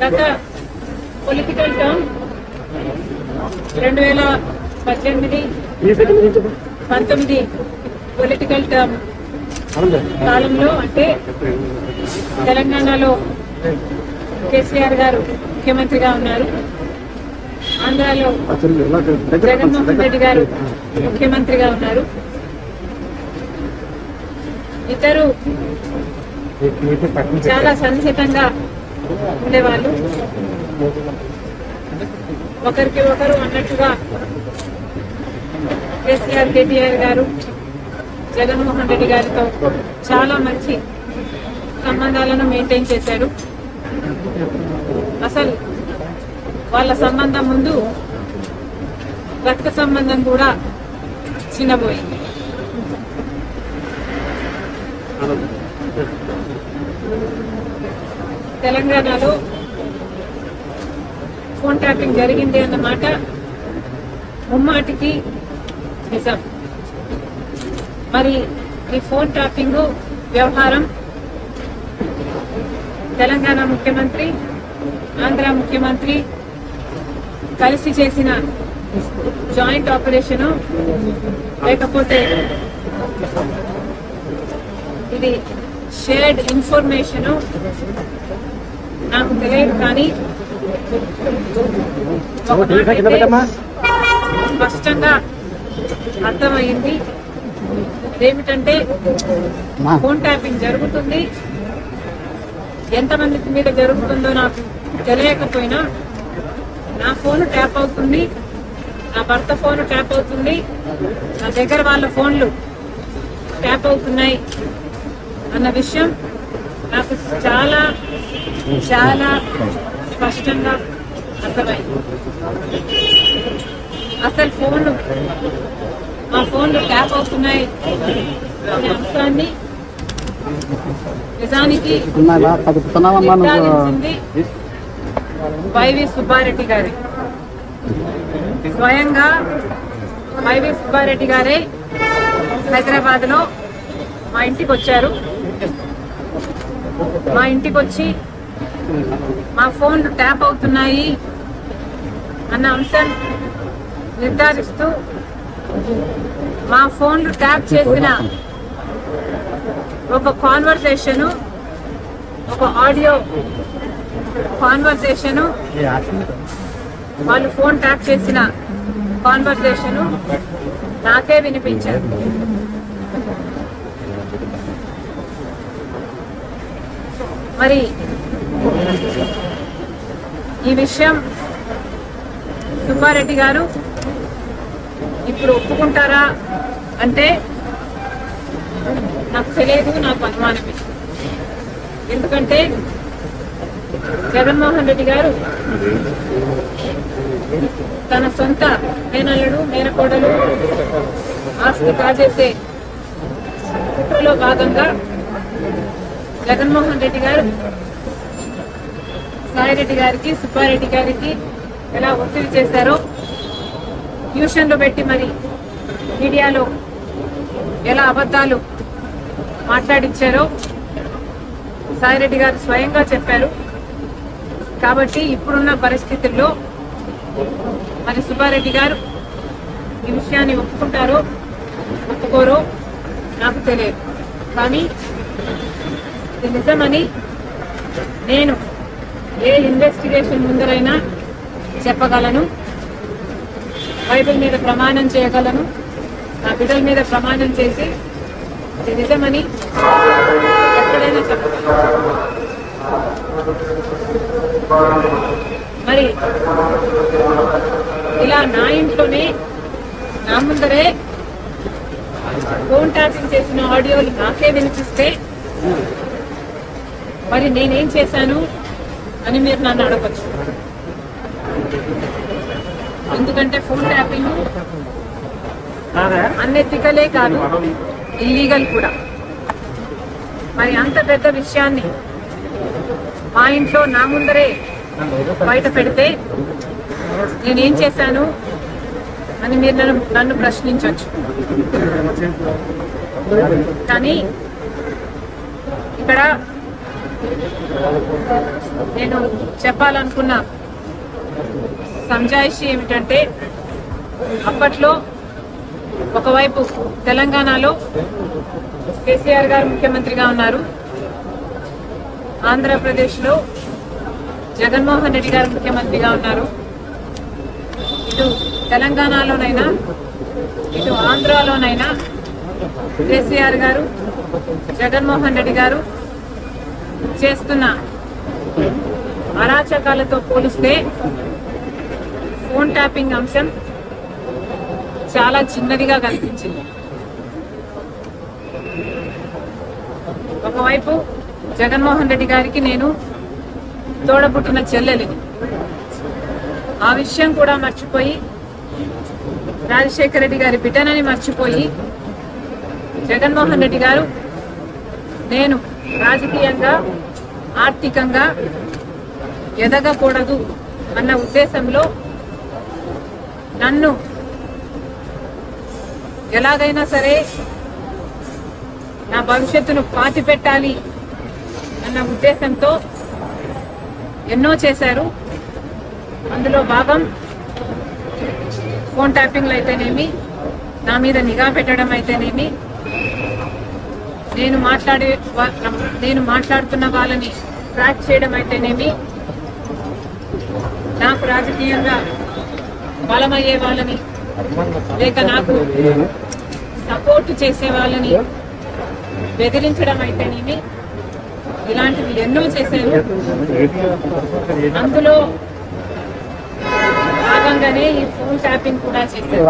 గత political term రెండు వేల పద్దెనిమిది పంతొమ్మిది పొలిటికల్ టర్మ్ కాలంలో అంటే తెలంగాణలో కేసీఆర్ గారు ముఖ్యమంత్రిగా ఉన్నారు. ఆంధ్రాలో జగన్మోహన్ రెడ్డి గారు ముఖ్యమంత్రిగా ఉన్నారు. ఇద్దరు చాలా సన్నిహితంగా ఉండేవాళ్ళు. ఒకరికి ఒకరు అన్నట్టుగా కేసీఆర్ కేటీఆర్ గారు జగన్మోహన్ రెడ్డి గారితో చాలా మంచి సంబంధాలను మెయింటైన్ చేశారు. అసలు వాళ్ళ సంబంధం ముందు రక్త సంబంధం కూడా చిన్నబోయింది. తెలంగాణలో ఫోన్ ట్యాపింగ్ జరిగింది అన్నమాట ముమ్మాటికి నిజం. మరి ఈ ఫోన్ ట్యాపింగ్ వ్యవహారం తెలంగాణ ముఖ్యమంత్రి ఆంధ్ర ముఖ్యమంత్రి కలిసి చేసిన జాయింట్ ఆపరేషన్ లేకపోతే ఇది షేర్డ్ ఇన్ఫర్మేషన్ నాకు తెలియదు కానీ స్పష్టంగా అర్థమైంది. ఏమిటంటే ఫోన్ ట్యాపింగ్ జరుగుతుంది. ఎంతమంది మీద జరుగుతుందో నాకు తెలియకపోయినా నా ఫోన్ ట్యాప్ అవుతుంది. నా భర్త ఫోన్ ట్యాప్ అవుతుంది. నా దగ్గర వాళ్ళ ఫోన్లు ట్యాప్ అవుతున్నాయి. అన్న విషయం నాకు చాలా చాలా స్పష్టంగా అర్థమైంది. అసలు ఫోన్లు మా ఫోన్లు ట్యాప్ అవుతున్నాయి అనే అంశాన్ని నిజానికి వైవి సుబ్బారెడ్డి గారి. స్వయంగా వైవి సుబ్బారెడ్డి గారే హైదరాబాద్లో మా ఇంటికి వచ్చారు. మా ఇంటికి వచ్చి మా ఫోన్లు ట్యాప్ అవుతున్నాయి అన్న అంశం నిర్ధారిస్తూ మా ఫోన్లు ట్యాప్ చేసిన ఒక కాన్వర్సేషను ఒక ఆడియో కాన్వర్సేషను వాళ్ళు ఫోన్ ట్యాప్ చేసిన కాన్వర్సేషను నాకే వినిపించారు. మరి ఈ విషయం సుబ్బారెడ్డి గారు ఇప్పుడు ఒప్పుకుంటారా అంటే నాకు తెలియదు నాకు అనుమానమే. ఎందుకంటే జగన్మోహన్ రెడ్డి గారు తన సొంత మేనల్లుడు మేనకోడలు ఆస్తి కాజేసే కుట్రలో భాగంగా జగన్మోహన్ రెడ్డి గారు సాయిరెడ్డి గారికి సుబ్బారెడ్డి గారికి ఎలా ఒత్తిడి చేశారో ట్యూషన్లు పెట్టి మరి మీడియాలో ఎలా అబద్ధాలు మాట్లాడించారో సాయిరెడ్డి గారు స్వయంగా చెప్పారు. కాబట్టి ఇప్పుడున్న పరిస్థితుల్లో మరి సుబ్బారెడ్డి గారు ఈ విషయాన్ని ఒప్పుకుంటారో ఒప్పుకోరో నాకు తెలియదు. కానీ ఇది నిజమని నేను ఏ ఇన్వెస్టిగేషన్ ముందరైనా చెప్పగలను. బైబిల్ మీద ప్రమాణం చేయగలను. నా బిడ్డల మీద ప్రమాణం చేసి ఇది నిజమని ఎక్కడైనా చెప్పగలను. మరి ఇలా నా ఇంట్లోనే నా ముందరే ఫోన్ ట్యాపింగ్ చేసిన ఆడియోలు నాకే వినిపిస్తే మరి నేనేం చేశాను అని మీరు నన్ను అడగచ్చు. ఎందుకంటే ఫోన్ ట్యాపింగ్ అన్నెతికలే కాదు ఇల్లీగల్ కూడా. మరి అంత పెద్ద విషయాన్ని మా ఇంట్లో నా ముందరే బయట పెడితే నేనేం చేశాను అని మీరు నన్ను నన్ను ప్రశ్నించవచ్చు కానీ ఇక్కడ నేను చెప్పాలనుకున్న సంజాయిషి ఏమిటంటే అప్పట్లో ఒకవైపు తెలంగాణలో కేసీఆర్ గారు ముఖ్యమంత్రిగా ఉన్నారు. ఆంధ్రప్రదేశ్లో జగన్మోహన్ రెడ్డి గారు ముఖ్యమంత్రిగా ఉన్నారు. ఇటు తెలంగాణలోనైనా ఇటు ఆంధ్రాలోనైనా కేసీఆర్ గారు జగన్మోహన్ రెడ్డి గారు చేస్తున్న. అరాచకాలతో పోలిస్తే ఫోన్ ట్యాపింగ్ అంశం చాలా చిన్నదిగా కనిపించింది. ఒకవైపు జగన్మోహన్ రెడ్డి గారికి నేను తోడబుట్టిన చెల్లెలిని. ఆ విషయం కూడా మర్చిపోయి రాజశేఖర రెడ్డి గారి బిడ్డనని మర్చిపోయి జగన్మోహన్ రెడ్డి గారు నేను రాజకీయంగా ఆర్థికంగా ఎదగకూడదు అన్న ఉద్దేశంలో నన్ను ఎలాగైనా సరే నా భవిష్యత్తును పాతి పెట్టాలి అన్న ఉద్దేశంతో ఎన్నో చేశారు. అందులో భాగం ఫోన్ ట్యాపింగ్లు అయితేనేమి నా మీద నిఘా పెట్టడం అయితేనేమి నేను మాట్లాడే వా- నేను మాట్లాడుతున్న వాళ్ళని ట్రాక్ చేయడం అయితేనేమి నాకు రాజకీయంగా బలమయ్యే వాళ్ళని లేక నాకు సపోర్ట్ చేసే వాళ్ళని బెదిరించడం అయితేనేమి ఇలాంటివి ఎన్నో చేశారు. అందులో భాగంగానే ఈ ఫోన్ ట్యాపింగ్ కూడా చేశారు.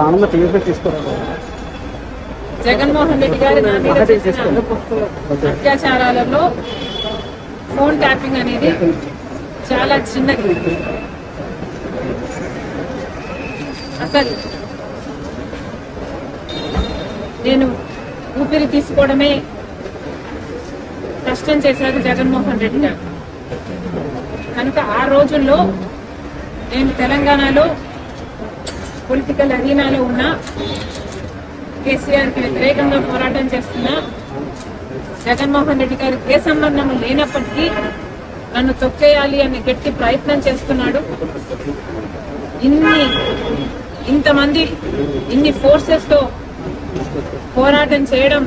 జగన్మోహన్ రెడ్డి గారు నా మీద చేసిన అత్యాచారాలలో ఫోన్ ట్యాపింగ్ అనేది చాలా చిన్నది. అసలు నేను ఊపిరి తీసుకోవడమే కష్టం చేశారు జగన్మోహన్ రెడ్డి గారు. కనుక ఆ రోజుల్లో నేను తెలంగాణలో పొలిటికల్ అరీనాలో ఉన్న కేసీఆర్కి వ్యతిరేకంగా పోరాటం చేస్తున్న జగన్మోహన్ రెడ్డి గారికి ఏ సంబంధం లేనప్పటికీ నన్ను తొక్కేయాలి అనే గట్టి ప్రయత్నం చేస్తున్నాడు. ఇన్ని ఇంతమంది ఇన్ని ఫోర్సెస్తో పోరాటం చేయడం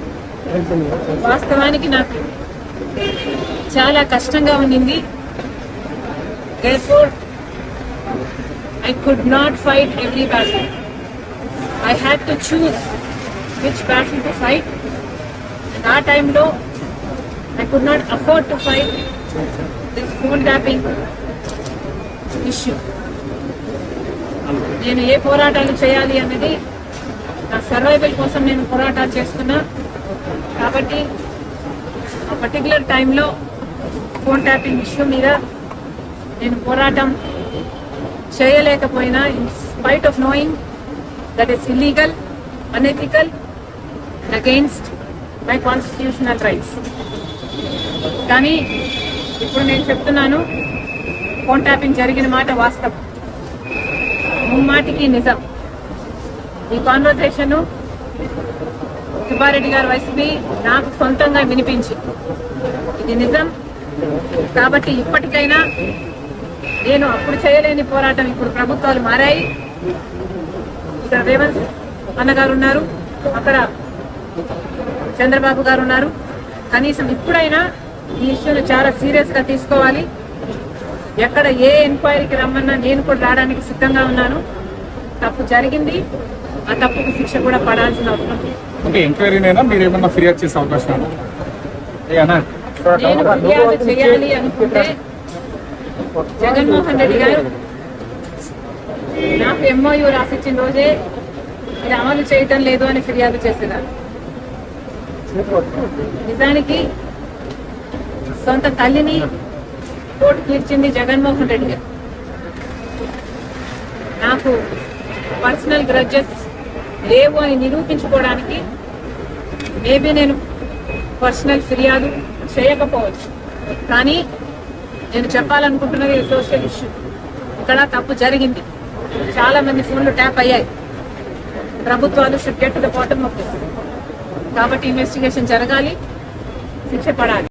వాస్తవానికి నాకు చాలా కష్టంగా ఉండింది therefore I could not fight every battle. I had to choose. Which battle to fight. And ఆ టైంలో I could not afford to fight this phone tapping issue నేను ఏ పోరాటాలు చేయాలి అన్నది నా సర్వైవల్ కోసం నేను పోరాటాలు చేస్తున్నా కాబట్టి ఆ పర్టికులర్ టైంలో ఫోన్ ట్యాపింగ్ ఇష్యూ మీద నేను పోరాటం చేయలేకపోయినా in spite of knowing that is illegal unethical against my constitutional rights కానీ ఇప్పుడు నేను చెప్తున్నాను ఫోన్ ట్యాపింగ్ జరిగిన మాట వాస్తవం. ముమ్మాటికి నిజం. ఈ కాన్వర్సేషను సుబ్బారెడ్డి గారు వైసీపీ నాకు సొంతంగా వినిపించి. ఇది నిజం. కాబట్టి ఇప్పటికైనా నేను అప్పుడు చేయలేని పోరాటం ఇప్పుడు ప్రభుత్వాలు మారాయి. ఇక్కడ రేవంత్ అన్నగారు ఉన్నారు. అక్కడ చంద్రబాబు గారు ఉన్నారు. కనీసం ఇప్పుడైనా ఈ ఇష్యూను చాలా సీరియస్గా తీసుకోవాలి. ఎక్కడ ఏ ఎంక్వైరీకి రమ్మన్నా నేను కూడా రావడానికి సిద్ధంగా ఉన్నాను. తప్పు జరిగింది. ఆ తప్పుకు శిక్ష కూడా పడాల్సిన అవసరం ఫిర్యాదు చేసే అవకాశం? నేను ఫిర్యాదు చేయాలి అనుకుంటే జగన్మోహన్ రెడ్డి గారు నాకు ఎంఓయూ రాసిచ్చిన రోజే ఇది అమలు చేయటం లేదు అని ఫిర్యాదు చేసేదాన్ని. నిజానికి సొంత తల్లిని కోర్టు తీర్చింది జగన్మోహన్ రెడ్డి గారు. నాకు పర్సనల్ గ్రడ్జెస్ లేవు అని నిరూపించుకోవడానికి మేబీ నేను పర్సనల్ ఫిర్యాదు చేయకపోవచ్చు. కానీ నేను చెప్పాలనుకుంటున్నది సోషల్ ఇష్యూ. ఇక్కడ తప్పు జరిగింది. చాలా మంది ఫోన్లు ట్యాప్ అయ్యాయి. ప్రభుత్వాలు should get the bottom of this కాబట్టి ఇన్వెస్టిగేషన్ జరగాలి శిక్ష పడాలి.